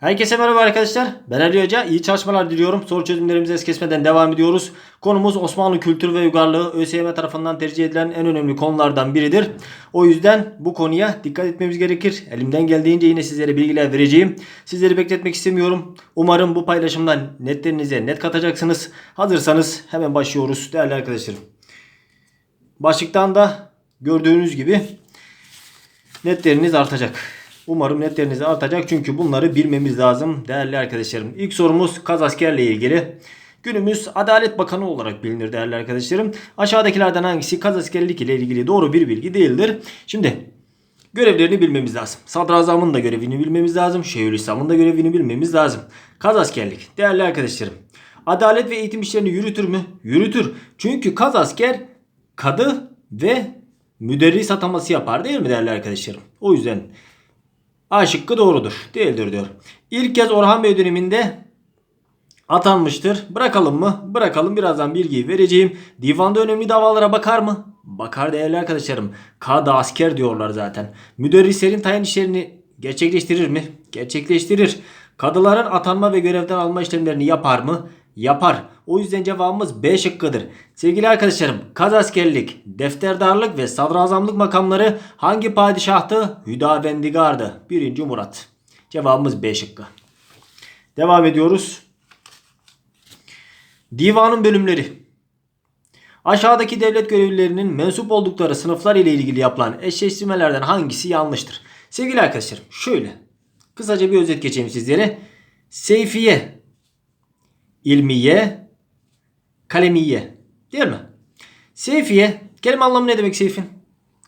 Herkese merhaba arkadaşlar. Ben Ali Hoca. İyi çalışmalar diliyorum. Soru çözümlerimize es kesmeden devam ediyoruz. Konumuz Osmanlı kültür ve uygarlığı ÖSYM tarafından tercih edilen en önemli konulardan biridir. O yüzden bu konuya dikkat etmemiz gerekir. Elimden geldiğince yine sizlere bilgiler vereceğim. Sizleri bekletmek istemiyorum. Umarım bu paylaşımdan netlerinize net katacaksınız. Hazırsanız hemen başlıyoruz değerli arkadaşlarım. Başlıktan da gördüğünüz gibi netleriniz artacak. Umarım netleriniz artacak çünkü bunları bilmemiz lazım değerli arkadaşlarım. İlk sorumuz Kaz askerle ilgili. Günümüz Adalet Bakanı olarak bilinir değerli arkadaşlarım. Aşağıdakilerden hangisi Kaz askerlik ile ilgili doğru bir bilgi değildir? Şimdi görevlerini bilmemiz lazım. Sadrazamın da görevini bilmemiz lazım. Şeyhülislam'ın da görevini bilmemiz lazım. Kaz askerlik değerli arkadaşlarım. Adalet ve eğitim işlerini yürütür mü? Yürütür. Çünkü kaz asker kadı ve müderris ataması yapar değil mi değerli arkadaşlarım? O yüzden A şıkkı doğrudur. Değildir diyor. İlk kez Orhan Bey döneminde atanmıştır. Bırakalım mı? Bırakalım. Birazdan bilgiyi vereceğim. Divanda önemli davalara bakar mı? Bakar değerli arkadaşlarım. Kada asker diyorlar zaten. Müderrislerin tayin işlerini gerçekleştirir mi? Gerçekleştirir. Kadıların atanma ve görevden alma işlemlerini yapar mı? Yapar. O yüzden cevabımız B şıkkıdır. Sevgili arkadaşlarım, kaz askerlik, defterdarlık ve sadrazamlık makamları hangi padişahtı? Hüdavendigar'dı. 1. Murat. Cevabımız B şıkkı. Devam ediyoruz. Divanın bölümleri. Aşağıdaki devlet görevlilerinin mensup oldukları sınıflar ile ilgili yapılan eşleştirmelerden hangisi yanlıştır? Sevgili arkadaşlarım şöyle kısaca bir özet geçeyim sizlere. Seyfiye, ilmiye, kalemiye değil mi? Seyfiye kelime anlamı ne demek seyfin?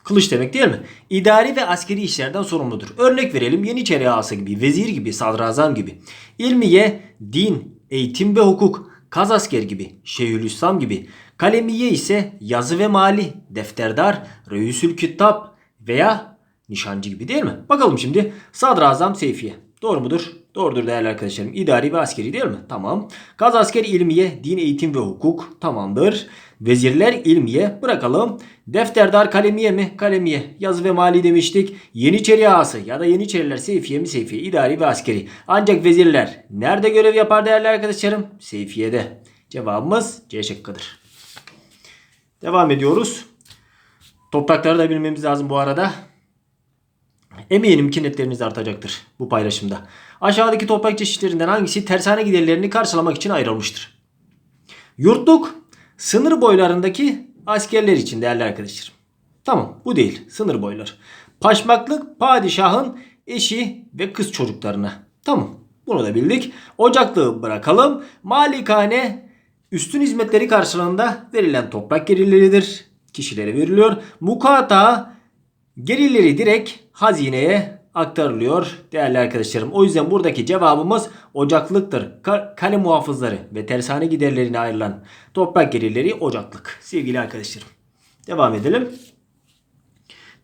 Kılıç demek değil mi? İdari ve askeri işlerden sorumludur. Örnek verelim Yeniçeri ağası gibi, vezir gibi, sadrazam gibi. İlmiye, din, eğitim ve hukuk, kaz asker gibi, şeyhülislam gibi. Kalemiye ise yazı ve mali, defterdar, reisül kitap veya nişancı gibi değil mi? Bakalım şimdi sadrazam Seyfiye. Doğru mudur? Doğrudur değerli arkadaşlarım. İdari ve askeri değil mi? Tamam. Kaz asker ilmiye, din, eğitim ve hukuk. Tamamdır. Vezirler ilmiye. Bırakalım. Defterdar kalemiye mi? Kalemiye. Yazı ve mali demiştik. Yeniçeri ağası ya da Yeniçeriler Seyfiye mi? Seyfiye. İdari ve askeri. Ancak vezirler nerede görev yapar değerli arkadaşlarım? Seyfiye'de. Cevabımız C şıkkıdır. Devam ediyoruz. Toprakları da bilmemiz lazım bu arada. Eminim ki netleriniz artacaktır bu paylaşımda. Aşağıdaki toprak çeşitlerinden hangisi tersane giderlerini karşılamak için ayrılmıştır? Yurtluk sınır boylarındaki askerler için değerli arkadaşlarım. Tamam bu değil sınır boyları. Paşmaklık padişahın eşi ve kız çocuklarına. Tamam bunu da bildik. Ocaklığı bırakalım. Malikane üstün hizmetleri karşılığında verilen toprak gelirleridir. Kişilere veriliyor. Mukata gelirleri direkt hazineye aktarılıyor değerli arkadaşlarım. O yüzden buradaki cevabımız ocaklıktır. Ka- kale muhafızları ve tersane giderlerine ayrılan toprak gelirleri ocaklık sevgili arkadaşlarım. Devam edelim.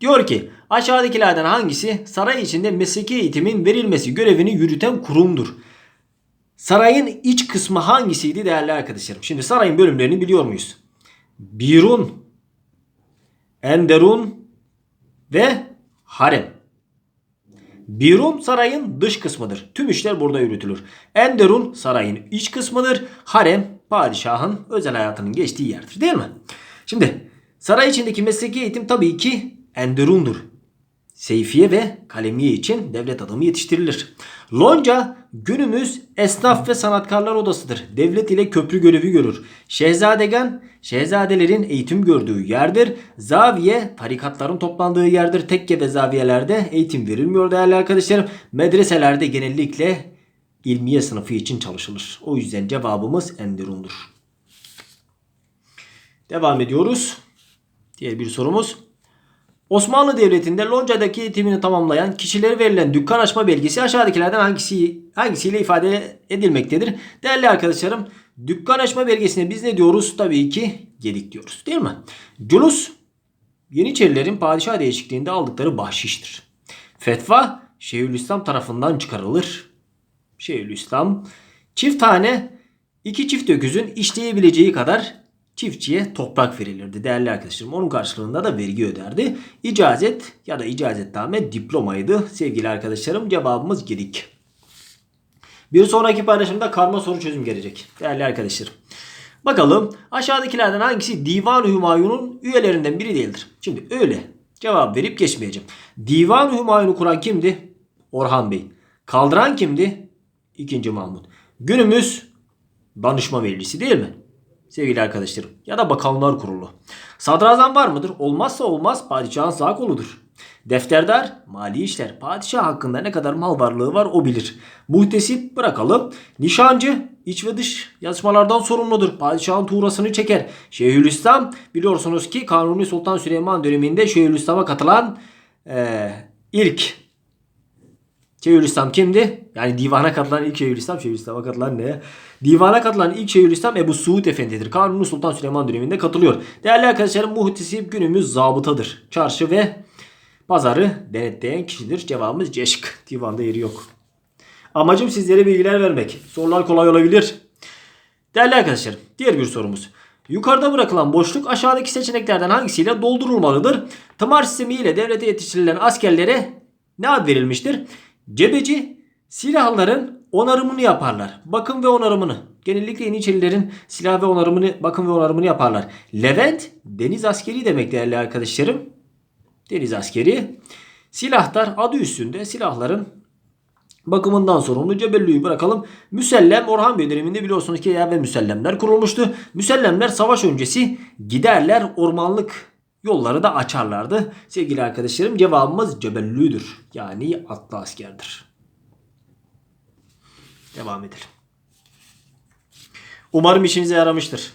Diyor ki aşağıdakilerden hangisi saray içinde mesleki eğitimin verilmesi görevini yürüten kurumdur? Sarayın iç kısmı hangisiydi değerli arkadaşlarım? Şimdi sarayın bölümlerini biliyor muyuz? Birun, Enderun ve Harem. Birun sarayın dış kısmıdır. Tüm işler burada yürütülür. Enderun sarayın iç kısmıdır. Harem padişahın özel hayatının geçtiği yerdir değil mi? Şimdi saray içindeki mesleki eğitim tabii ki Enderun'dur. Seyfiye ve kalemiye için devlet adamı yetiştirilir. Lonca günümüz esnaf ve sanatkarlar odasıdır. Devlet ile köprü görevi görür. Şehzadegan şehzadelerin eğitim gördüğü yerdir. Zaviye tarikatların toplandığı yerdir. Tekke ve zaviyelerde eğitim verilmiyor değerli arkadaşlarım. Medreselerde genellikle ilmiye sınıfı için çalışılır. O yüzden cevabımız Enderun'dur. Devam ediyoruz. Diğer bir sorumuz. Osmanlı Devleti'nde Lonca'daki eğitimini tamamlayan kişilere verilen dükkan açma belgesi aşağıdakilerden hangisi hangisiyle ifade edilmektedir? Değerli arkadaşlarım, dükkan açma belgesine biz ne diyoruz? Tabii ki gedik diyoruz, değil mi? Culus Yeniçerilerin padişah değişikliğinde aldıkları bahşiştir. Fetva Şeyhülislam tarafından çıkarılır. Şeyhülislam çift tane iki çift öküzün işleyebileceği kadar çiftçiye toprak verilirdi değerli arkadaşlarım. Onun karşılığında da vergi öderdi. İcazet ya da icazetname diplomaydı sevgili arkadaşlarım. Cevabımız gedik. Bir sonraki paylaşımda karma soru çözüm gelecek. Değerli arkadaşlarım. Bakalım aşağıdakilerden hangisi Divan-ı Hümayun'un üyelerinden biri değildir? Şimdi öyle cevap verip geçmeyeceğim. Divan-ı Hümayun'u kuran kimdi? Orhan Bey. Kaldıran kimdi? İkinci Mahmut. Günümüz danışma meclisi değil mi? Sevgili arkadaşlarım. Ya da bakanlar kurulu. Sadrazam var mıdır? Olmazsa olmaz padişahın sağ koludur. Defterdar, mali işler. Padişah hakkında ne kadar mal varlığı var o bilir. Muhtesip bırakalım. Nişancı, iç ve dış yazışmalardan sorumludur. Padişahın tuğrasını çeker. Şeyhülislam biliyorsunuz ki Kanuni Sultan Süleyman döneminde Şeyhülislam'a katılan eee, ilk Şeyhülislam kimdi? Yani divana katılan ilk Şeyhülislam. Şeyhülislam'a katılan ne? Divana katılan ilk Şeyhülislam Ebu Suud Efendi'dir. Kanuni Sultan Süleyman döneminde katılıyor. Değerli arkadaşlarım muhtisip günümüz zabıtadır. Çarşı ve pazarı denetleyen kişidir. Cevabımız C şıkkı. Divanda yeri yok. Amacım sizlere bilgiler vermek. Sorular kolay olabilir. Değerli arkadaşlarım diğer bir sorumuz. Yukarıda bırakılan boşluk aşağıdaki seçeneklerden hangisiyle doldurulmalıdır? Tımar sistemi devlete yetiştirilen askerlere ne ad verilmiştir? Cebeci silahların onarımını yaparlar. Bakım ve onarımını. Genellikle Yeniçerilerin silah ve onarımını, bakım ve onarımını yaparlar. Levent deniz askeri demek değerli arkadaşlarım. Deniz askeri. Silahlar adı üstünde silahların bakımından sorumlu Cebellü'yü bırakalım. Müsellem Orhan Bey döneminde biliyorsunuz ki yer ve müsellemler kurulmuştu. Müsellemler savaş öncesi giderler ormanlık yolları da açarlardı. Sevgili arkadaşlarım cevabımız Cebellü'dür. Yani atlı askerdir. Devam edelim. Umarım işinize yaramıştır.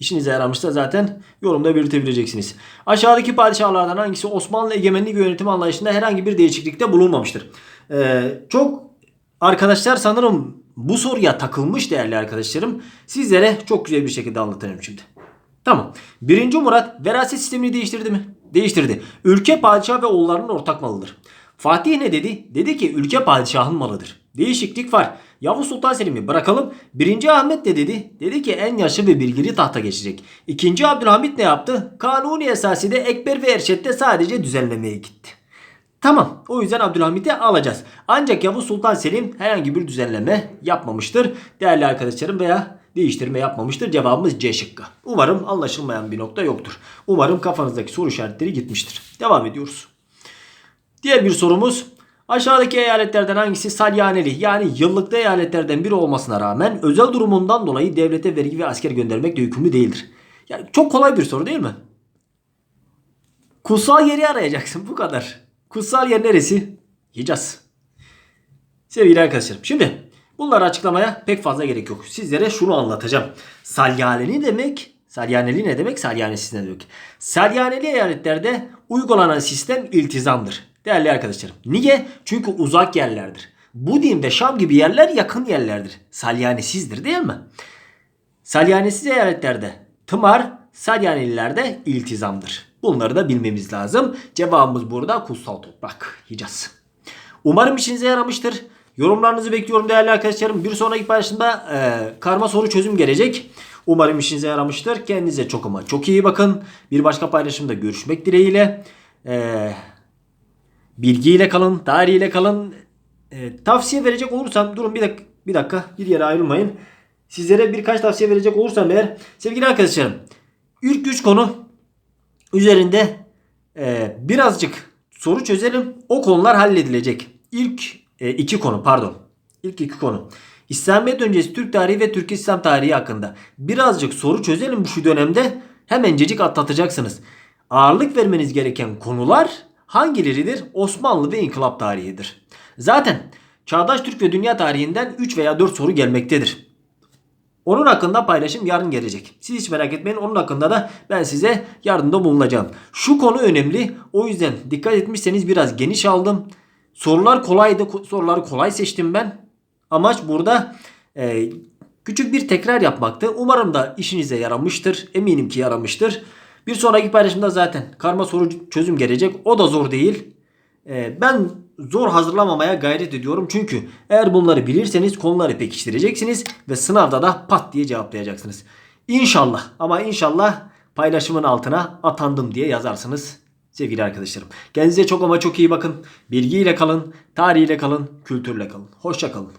İşinize yaramışsa zaten yorumda belirtebileceksiniz. Aşağıdaki padişahlardan hangisi Osmanlı egemenlik yönetim anlayışında herhangi bir değişiklikte bulunmamıştır? Ee, çok arkadaşlar sanırım bu soruya takılmış değerli arkadaşlarım. Sizlere çok güzel bir şekilde anlatacağım şimdi. Tamam. Birinci Murat veraset sistemini değiştirdi mi? Değiştirdi. Ülke padişah ve oğullarının ortak malıdır. Fatih ne dedi? Dedi ki ülke padişahın malıdır. Değişiklik var. Yavuz Sultan Selim'i bırakalım. Birinci Ahmet ne dedi? Dedi ki en yaşlı ve bilgili tahta geçecek. İkinci Abdülhamit ne yaptı? Kanuni esasıyla Ekber ve Erşet'te sadece düzenlemeye gitti. Tamam. O yüzden Abdülhamit'i alacağız. Ancak Yavuz Sultan Selim herhangi bir düzenleme yapmamıştır. Değerli arkadaşlarım veya değiştirme yapmamıştır. Cevabımız C şıkkı. Umarım anlaşılmayan bir nokta yoktur. Umarım kafanızdaki soru işaretleri gitmiştir. Devam ediyoruz. Diğer bir sorumuz. Aşağıdaki eyaletlerden hangisi salyaneli yani yıllıkta eyaletlerden biri olmasına rağmen özel durumundan dolayı devlete vergi ve asker göndermekle yükümlü değildir? Yani çok kolay bir soru değil mi? Kutsal yeri arayacaksın bu kadar. Kutsal yer neresi? Hicaz. Sevgili arkadaşlarım şimdi bunları açıklamaya pek fazla gerek yok. Sizlere şunu anlatacağım. Salyaneli demek Salyaneli ne demek? Salyanesiz ne demek? Salyaneli eyaletlerde uygulanan sistem iltizamdır. Değerli arkadaşlarım. Niye? Çünkü uzak yerlerdir. Budim ve Şam gibi yerler yakın yerlerdir. Salyanesizdir değil mi? Salyanesiz eyaletlerde tımar, Salyanelilerde iltizamdır. Bunları da bilmemiz lazım. Cevabımız burada kutsal toprak. Hicaz. Umarım işinize yaramıştır. Yorumlarınızı bekliyorum değerli arkadaşlarım. Bir sonraki paylaşımda e, karma soru çözüm gelecek. Umarım işinize yaramıştır. Kendinize çok ama çok iyi bakın. Bir başka paylaşımda görüşmek dileğiyle. E, bilgiyle kalın, tarihiyle kalın. E, tavsiye verecek olursam durun bir dakika, bir dakika bir yere ayrılmayın. Sizlere birkaç tavsiye verecek olursam eğer sevgili arkadaşlarım ilk güç konu üzerinde e, birazcık soru çözelim. O konular halledilecek. İlk e, iki konu pardon. İlk iki konu. İslamiyet öncesi Türk tarihi ve Türk İslam tarihi hakkında birazcık soru çözelim şu dönemde. Hemencecik atlatacaksınız. Ağırlık vermeniz gereken konular hangileridir? Osmanlı ve İnkılap tarihidir. Zaten Çağdaş Türk ve Dünya tarihinden 3 veya 4 soru gelmektedir. Onun hakkında paylaşım yarın gelecek. Siz hiç merak etmeyin. Onun hakkında da ben size yardımda bulunacağım. Şu konu önemli. O yüzden dikkat etmişseniz biraz geniş aldım. Sorular kolaydı. Soruları kolay seçtim ben. Amaç burada e, küçük bir tekrar yapmaktı. Umarım da işinize yaramıştır. Eminim ki yaramıştır. Bir sonraki paylaşımda zaten karma soru çözüm gelecek. O da zor değil. E, ben zor hazırlamamaya gayret ediyorum. Çünkü eğer bunları bilirseniz konuları pekiştireceksiniz ve sınavda da pat diye cevaplayacaksınız. İnşallah ama inşallah paylaşımın altına atandım diye yazarsınız sevgili arkadaşlarım. Kendinize çok ama çok iyi bakın. Bilgiyle kalın, tarihiyle kalın, kültürle kalın. Hoşça kalın.